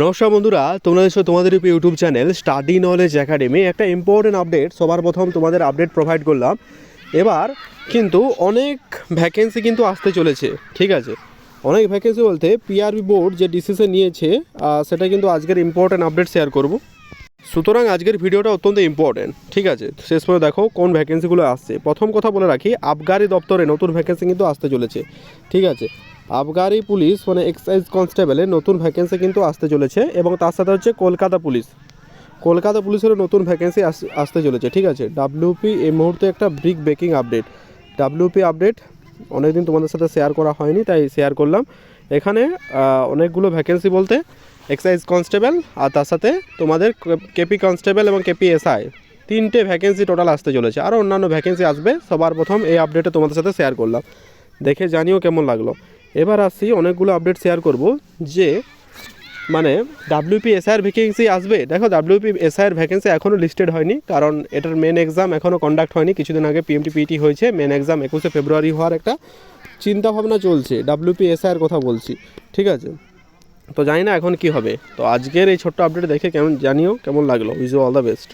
নমস্কার বন্ধুরা, তোমরা দেখছ তোমাদের YouTube channel study knowledge academy একটা ইম্পর্টেন্ট আপডেট সবার প্রথম তোমাদের আপডেট প্রোভাইড করলাম। এবার কিন্তু অনেক ভ্যাকেন্সি কিন্তু আসতে চলেছে, ঠিক আছে? অনেক ভ্যাকেন্সি বলতে পিআরবি বোর্ড যে ডিসিশন নিয়েছে সেটা কিন্তু আজকের ইম্পর্টেন্ট আপডেট শেয়ার করব। সুতরাং আজকের ভিডিওটা অত্যন্ত ইম্পর্টেন্ট ঠিক আছে? শেষ পর্যন্ত দেখো কোন ভ্যাকেন্সিগুলো আসছে। প্রথম কথা বলে রাখি, আবগারি দপ্তরে নতুন ভ্যাকেন্সি কিন্তু আসতে চলেছে, ঠিক আছে? আবগারি পুলিশ মানে এক্সাইজ কনস্টেবলে নতুন ভ্যাকেন্সি কিন্তু আসতে চলেছে এবং তার সাথে হচ্ছে কলকাতা পুলিশ। কলকাতা পুলিশেরও নতুন ভ্যাকেন্সি আসতে চলেছে, ঠিক আছে? ডাব্লিউপি এই মুহূর্তে একটা big breaking update WP update অনেকদিন তোমাদের সাথে শেয়ার করা হয়নি, তাই শেয়ার করলাম। এখানে অনেকগুলো ভ্যাকেন্সি বলতে এক্সাইজ কনস্টেবল আর তার সাথে তোমাদের কেপি কনস্টেবল এবং কেপি এসআই তিনটে ভ্যাকেন্সি টোটাল আসতে চলেছে, আরও অন্যান্য ভ্যাকেন্সি আসবে। সবার প্রথম এই আপডেটে তোমাদের সাথে শেয়ার করলাম। দেখে জানিও কেমন লাগল। এবার আসি অনেকগুলো আপডেট শেয়ার করব, যে মানে ডাব্লিউপি এসআইয়ের ভ্যাকেন্সি আসবে। দেখো ডাব্লিউপি এসআইয়ের ভ্যাকেন্সি এখনও লিস্টেড হয়নি, কারণ এটার মেন এক্সাম এখনও কন্ডাক্ট হয়নি। কিছুদিন আগে পিএমটি পিটি হয়েছে মেন এক্সাম একুশে ফেব্রুয়ারি হওয়ার একটা চিন্তা ভাবনা চলছে ডাব্লিউপি এসআইয়ের কথা বলছি, ঠিক আছে? তো জানি না এখন কি হবে। তো আজকের এই ছোট্ট আপডেট দেখে কেমন, জানিও, কেমন লাগল? With all the best